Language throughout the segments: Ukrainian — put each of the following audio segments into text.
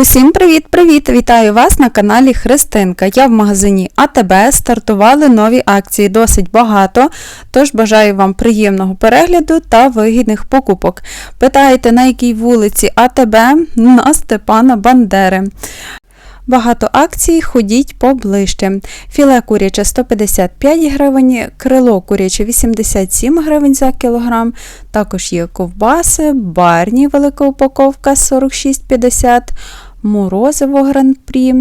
Усім привіт-привіт! Вітаю вас на каналі Христинка. Я в магазині АТБ стартували нові акції, досить багато, тож бажаю вам приємного перегляду та вигідних покупок. Питаєте, на якій вулиці АТБ? На Степана Бандери. Багато акцій, ходіть поближче. Філе куряче 155 гривень, крило куряче 87 гривень за кілограм. Також є ковбаси, барні велика упаковка 46,50, морозиво гран-прі,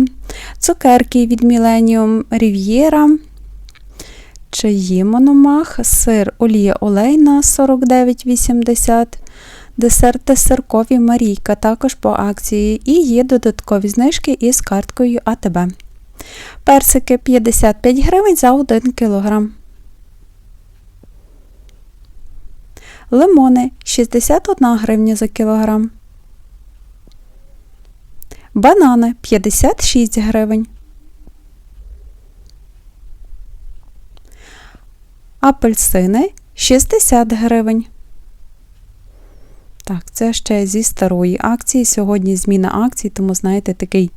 цукерки від Millennium Рів'єра, чаї мономах, сир олія олейна 49,80 Десерти сиркові Марійка також по акції і є додаткові знижки із карткою АТБ. Персики 55 гривень за 1 кг. Лимони 61 гривня за кілограм. Банани 56 гривень. Апельсини 60 гривень. Так, це ще зі старої акції. Сьогодні зміна акцій, тому, знаєте, такий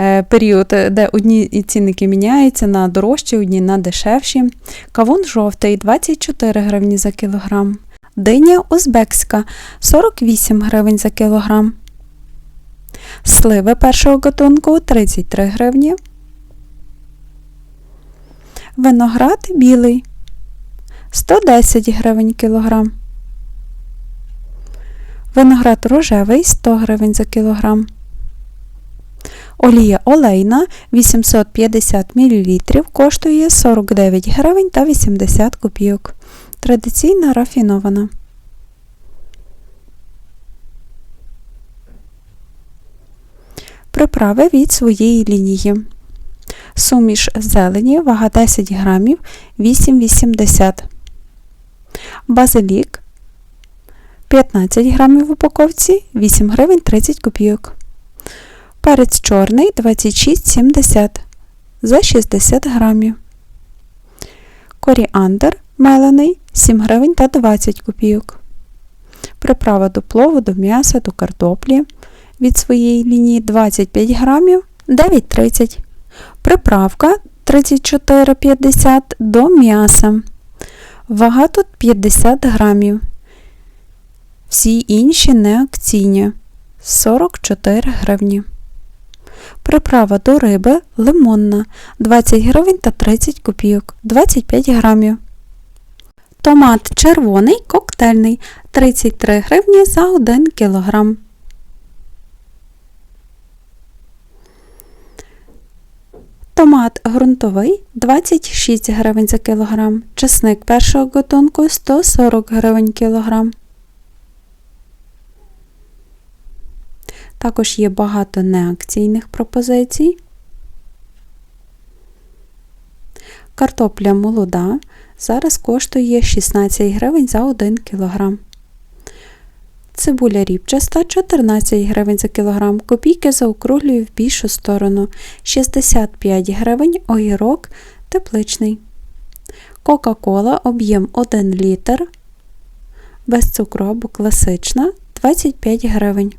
е, період, де одні цінники міняються на дорожчі, одні на дешевші. Кавун жовтий 24 гривні за кілограм. Диня узбекська 48 гривень за кілограм. Сливи першого гатунку 33 гривні. Виноград білий 110 гривень кілограм. Виноград рожевий 100 гривень за кілограм. Олія олейна 850 мл коштує 49 гривень та 80 копійок. Традиційна рафінована. Приправи від своєї лінії. Суміш зелені, вага 10 грамів 8,80. Базилік 15 грамів в упаковці 8 гривень 30 копійок. Перець чорний 26,70 за 60 грамів. Коріандр мелений 7 гривень та 20 копійок. Приправа до плову, до м'яса, до картоплі від своєї лінії 25 грамів 9,30. Приправка 34,50 до м'яса. Вага тут 50 грамів. Всі інші не акційні 44 гривні. Приправа до риби лимонна 20 гривень та 30 копійок 25 грамів. Томат червоний коктейльний 33 гривні за 1 кілограм. Томат ґрунтовий 26 гривень за кілограм. Чесник першого готунку 140 гривень кілограм. Також є багато неакційних пропозицій. Картопля молода зараз коштує 16 гривень за 1 кг. Цибуля ріпчаста 14 гривень за кілограм, копійки заокруглюю в більшу сторону 65 гривень огірок тепличний. Кока-кола об'єм 1 літр. Без цукру або класична 25 гривень.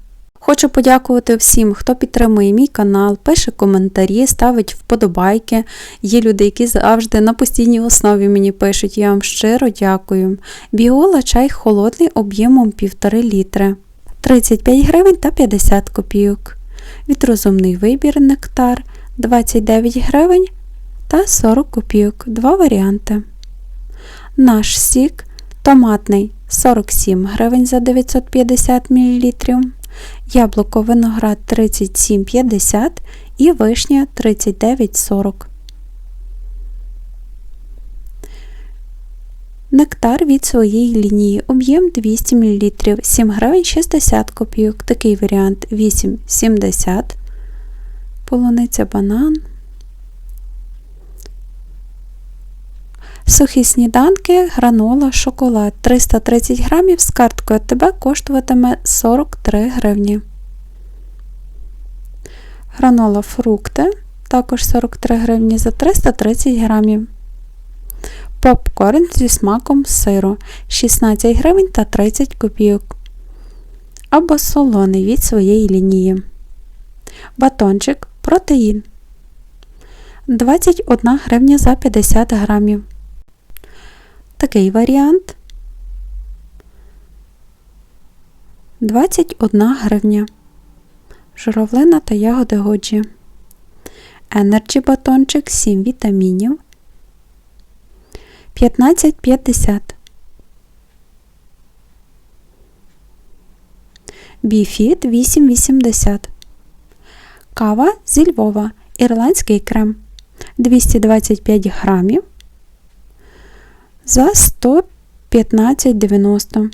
Хочу подякувати всім, хто підтримує мій канал, пише коментарі, ставить вподобайки. Є люди, які завжди на постійній основі мені пишуть. Я вам щиро дякую. Біола чай холодний об'ємом 1,5 літри. 35 гривень та 50 копійок. Від вибір нектар 29 гривень та 40 копійок. Два варіанти. Наш сік томатний 47 гривень за 950 мл яблуко виноград 37,50 і вишня 39,40. Нектар від своєї лінії. Об'єм 200 мл, 7 гривень 60 копійок. Такий варіант 8,70. Полуниця банан Сухі сніданки, гранола, шоколад 330 грамів з карткою АТБ коштуватиме 43 гривні. Гранола фрукти також 43 гривні за 330 грамів. Попкорн зі смаком сиру 16 гривень та 30 копійок. Або солоний від своєї лінії. Батончик протеїн 21 гривня за 50 грамів. Такий варіант 21 гривня. Журавлина та ягоди годжі. Енерджі батончик 7 вітамінів 15,50. Біфіт 8,80. Кава зі Львова. Ірландський крем 225 грамів за 115,90.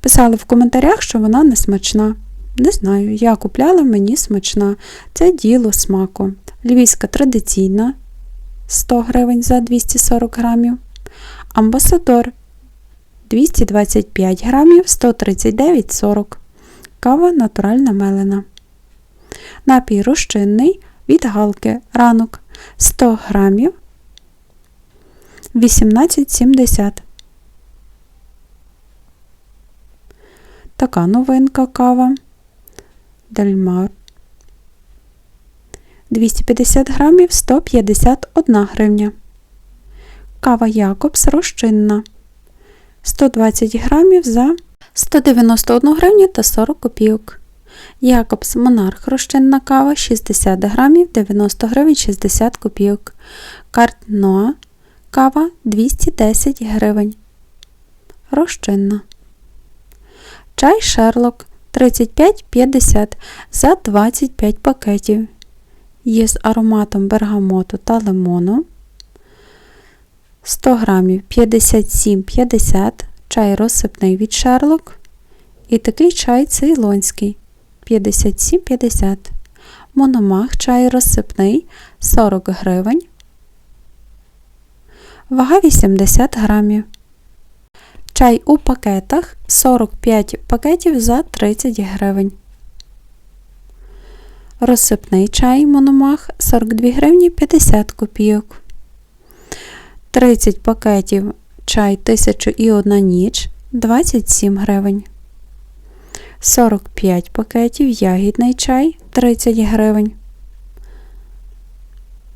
Писали в коментарях, що вона не смачна. Не знаю, я купляла мені смачна. Це діло смаку. Львівська традиційна 100 гривень за 240 грамів. Амбасадор 225 грамів 139,40. Кава натуральна мелена. Напій розчинний від галки ранок 100 грамів 18,70. Така новинка кава. Дельмар. 250 грамів 151 гривня. Кава Якобс розчинна. 120 грамів за 191 гривню та 40 копійок. Якобс Монарх розчинна кава 60 грамів 90 гривень 60 копійок. Карт Ноа кава 210 гривень. Розчинна. Чай Шерлок 35,50 за 25 пакетів. Є з ароматом бергамоту та лимону. 100 грамів 57,50 чай розсипний від Шерлок. І такий чай цейлонський 57,50. Мономах чай розсипний 40 гривень. Вага 80 грамів. Чай у пакетах 45 пакетів за 30 гривень. Розсипний чай Мономах 42 гривні 50 копійок. 30 пакетів чай 1001 ніч 27 гривень. 45 пакетів ягідний чай 30 гривень.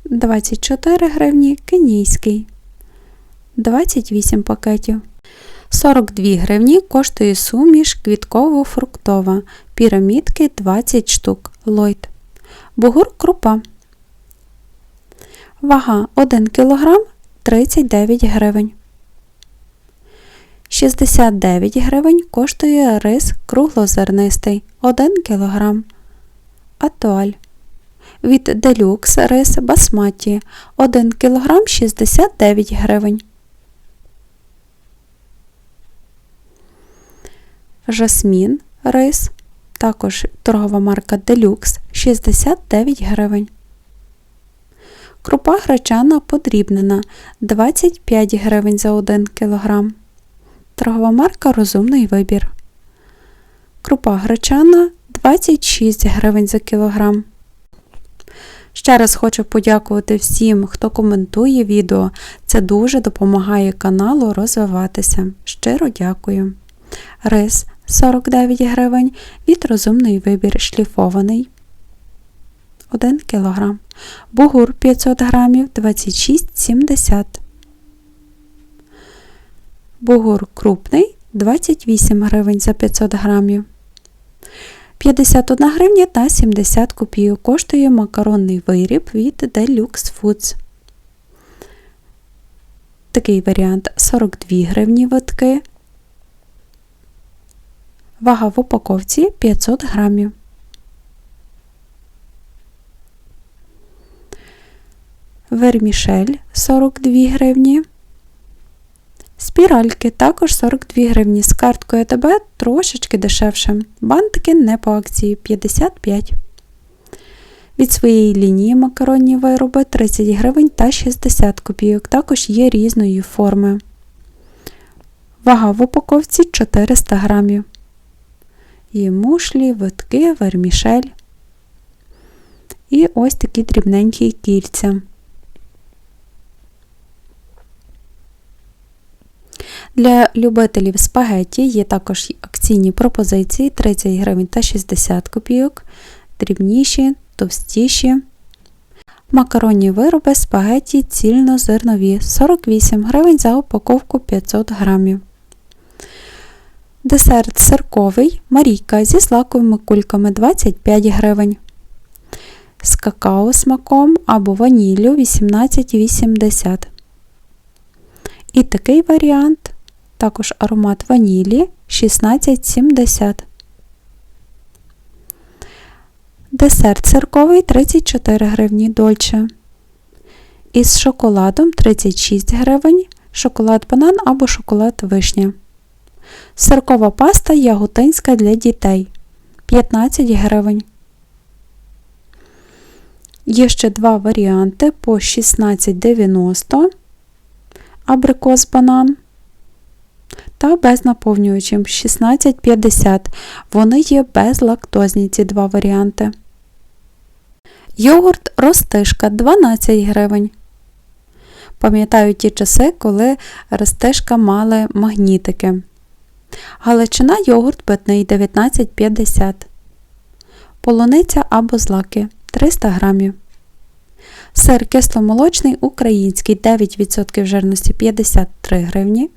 24 гривні кенійський. 28 пакетів. 42 гривні коштує суміш квітково-фруктова. Пірамідки 20 штук. Лойд. Бугур крупа. Вага 1 кг 39 гривень. 69 гривень коштує рис круглозернистий 1 кг. Атуаль. Від делюкс рис басматі 1 кг 69 гривень. Жасмін рис. Також торгова марка Deluxe 69 гривень. Крупа гречана подрібнена 25 гривень за 1 кг. Торгова марка Розумний вибір. Крупа гречана 26 гривень за кілограм. Ще раз хочу подякувати всім, хто коментує відео. Це дуже допомагає каналу розвиватися. Щиро дякую. Рис 49 гривень від розумний вибір шліфований 1 кг. Бугур 500 грамів 26,70 Бугур крупний 28 гривень за 500 грамів. 51 гривня та 70 копійок коштує макаронний виріб від Deluxe Foods. Такий варіант 42 гривні витки. Вага в упаковці 500 грамів. Вермішель 42 гривні. Спіральки також 42 гривні. З карткою АТБ трошечки дешевше. Бантики не по акції 55. Від своєї лінії макаронні вироби 30 гривень та 60 копійок. Також є різної форми. Вага в упаковці 400 грамів. Є мушлі, витки, вермішель. І ось такі дрібненькі кільця. Для любителів спагетті є також акційні пропозиції 30 гривень та 60 копійок. дрібніші, товстіші. Макаронні вироби спагетті цільнозернові 48 гривень за упаковку 500 грамів. Десерт сирковий Марійка зі злаковими кульками 25 гривень. З какао смаком або ваніллю 18,80. І такий варіант, також аромат ванілі 16,70. Десерт цирковий 34 гривні дольче. Із шоколадом 36 гривень, шоколад банан або шоколад вишня. Сиркова паста яготинська для дітей 15 гривень. Є ще два варіанти по 16,90 абрикос банан та без наповнювачем 16,50. Вони є безлактозні ці два варіанти. Йогурт ростишка 12 гривень. Пам'ятаю ті часи, коли ростишка мали магнітики. Галичина йогурт питний 19,50. Полуниця або злаки 300 грамів. Сир кисломолочний український 9% жирності 53 гривні.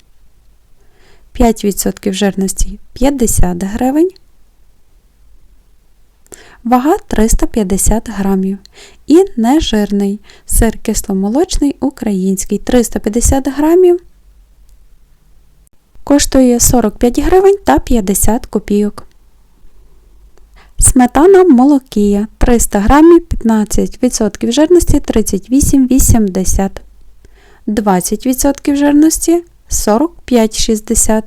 5% жирності 50 гривень. Вага 350 грамів. І нежирний сир кисломолочний український 350 грамів. Коштує 45 гривень та 50 копійок. Сметана молокія 300 грамів 15% жирності 38,80 20% жирності 45,60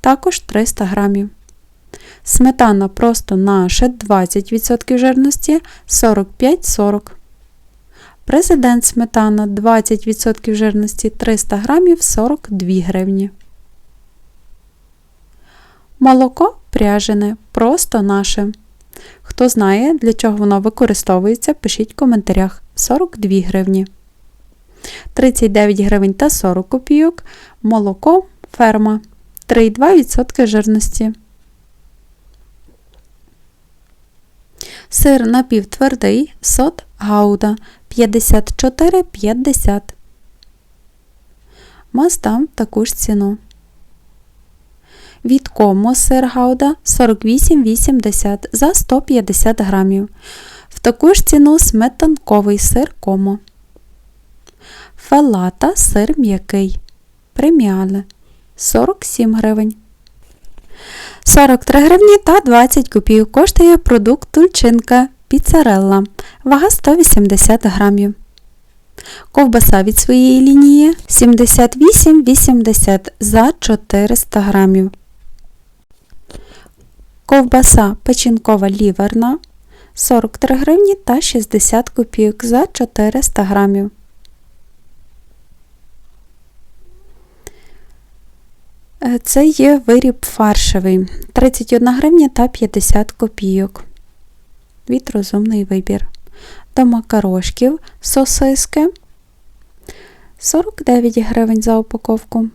Також 300 грамів. Сметана просто наше 20% жирності 45,40 Президент сметана 20% жирності 300 грамів 42 гривні. Молоко пряжене, просто наше. Хто знає, для чого воно використовується, пишіть в коментарях 42 гривні. 39 гривень та 40 копійок. Молоко ферма 3,2% жирності. Сир напівтвердий сот гауда 54,50. Маздам таку ж ціну. Від Комо сир гауда 48,80 за 150 грамів. В таку ж ціну сметанковий сир Комо. Фелата сир м'який. Преміале 47 гривень. 43 гривні та 20 копійок коштує продукт тульчинка піцерелла. Вага 180 грамів. Ковбаса від своєї лінії 78,80 за 400 грамів. Ковбаса печінкова ліверна 43 гривні та 60 копійок за 400 грамів. Е, це є виріб фаршевий 31 гривня та 50 копійок. Від розумний вибір. До макарошків сосиски 49 гривень за упаковку.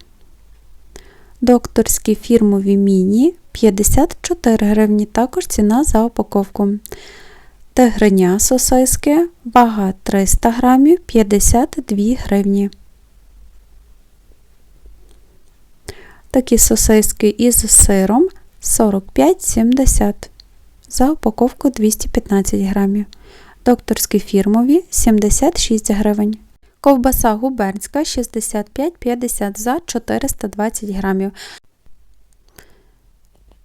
Докторські фірмові міні 54 гривні, також ціна за упаковку. Тигриня сосиски, вага 300 грамів, 52 гривні. Такі сосиски із сиром 45,70 за упаковку 215 грамів. Докторські фірмові 76 гривень. Ковбаса губернська 65,50 за 420 грамів.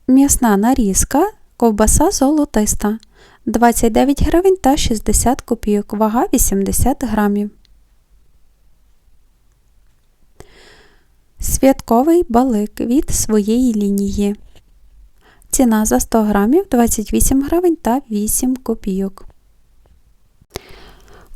М'ясна нарізка, ковбаса золотиста 29 гривень та 60 копійок, вага 80 грамів. Святковий балик від своєї лінії. Ціна за 100 грамів 28 гривень та 8 копійок.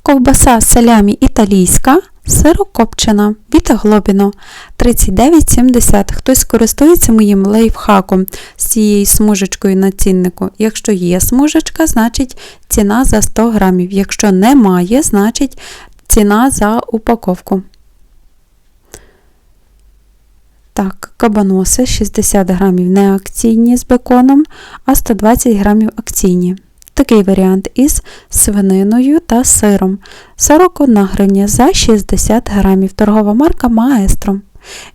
Ковбаса салямі італійська, сирокопчена від Глобіно 39,70. Хтось користується моїм лайфхаком з цією смужечкою на ціннику. Якщо є смужечка, значить ціна за 100 грамів. Якщо немає, значить ціна за упаковку. Так, кабаноси 60 грамів не акційні з беконом, а 120 грамів акційні. Такий варіант із свининою та сиром. 41 гривня за 60 грамів. Торгова марка Маестро.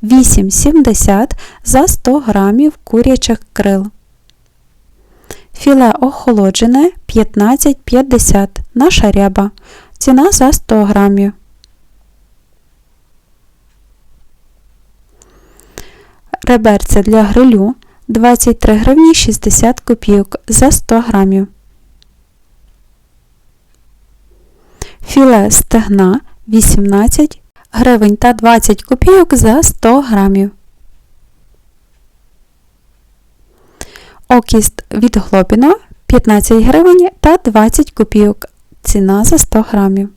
8,70 за 100 грамів курячих крил. Філе охолоджене 15,50 наша ряба. Ціна за 100 грамів. Реберця для грилю 23 гривні 60 копійок за 100 грамів. Філе стегна 18 гривень та 20 копійок за 100 грамів. Окіст від Глобіно 15 гривень та 20 копійок. Ціна за 100 грамів.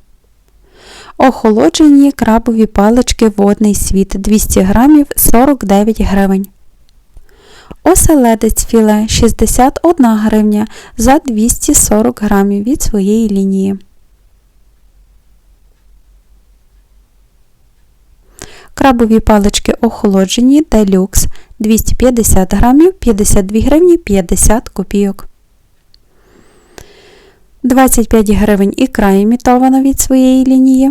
Охолоджені крабові палички водний світ 200 грамів 49 гривень. Оселедець філе 61 гривня за 240 грамів від своєї лінії. Крабові палички охолоджені делюкс 250 грамів 52 гривні 50 копійок. 25 гривень ікра імітована від своєї лінії.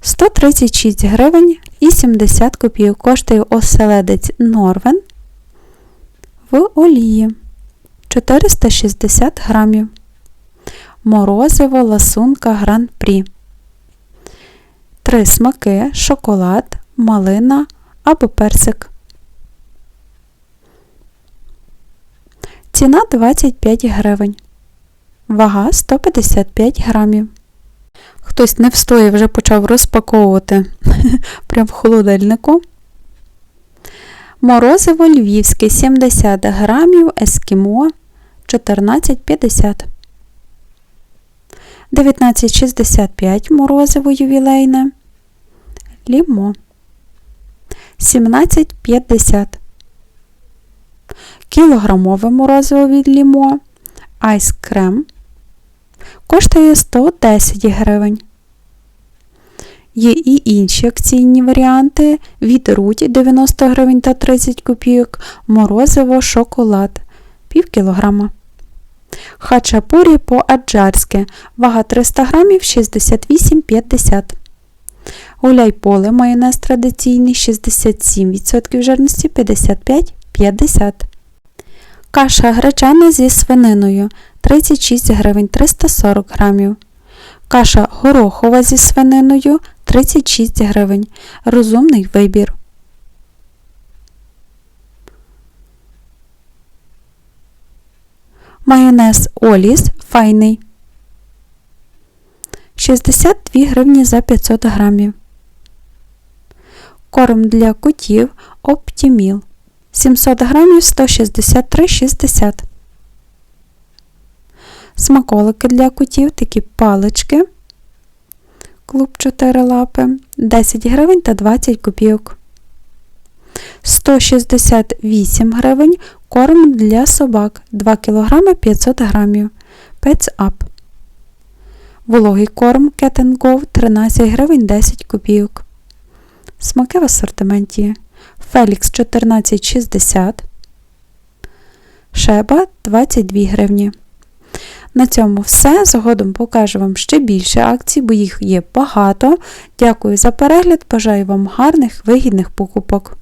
136 гривень і 70 копійок коштує оселедець Норвен в олії 460 грамів. Морозиво ласунка Гран-Прі. Три смаки, шоколад, малина або персик. Ціна 25 гривень. Вага 155 грамів. Хтось не встоїв, вже почав розпаковувати прямо в холодильнику. Морозиво львівське 70 грамів, ескімо 14,50. 19,65 морозиво ювілейне. Лімо. 17,50. Кілограмове морозиво від лімо. Айс крем. Коштує 110 гривень. Є і інші акційні варіанти від Руть 90 гривень та 30 копійок, морозиво шоколад пів кілограма. Хачапурі по-аджарськи, вага 300 грамів 68,50 Гуляй поле майонез традиційний 67% жирності 55,50 Каша гречана зі свининою 36 гривень 340 грамів. Каша горохова зі свининою 36 гривень. Розумний вибір. Майонез Оліс файний. 62 гривні за 500 грамів. Корм для котів Оптіміл. 700 грамів 163,60. Смаколики для котів, такі палички. Клуб 4 лапи. 10 гривень та 20 копійок. 168 гривень корм для собак 2 кг 500 грамів. Pets Up. Вологий корм Cat Go 13 гривень 10 копійок. Смаки в асортименті. Фелікс 14,60. Шеба 22 гривні. На цьому все. Згодом покажу вам ще більше акцій, бо їх є багато. Дякую за перегляд. Бажаю вам гарних вигідних покупок.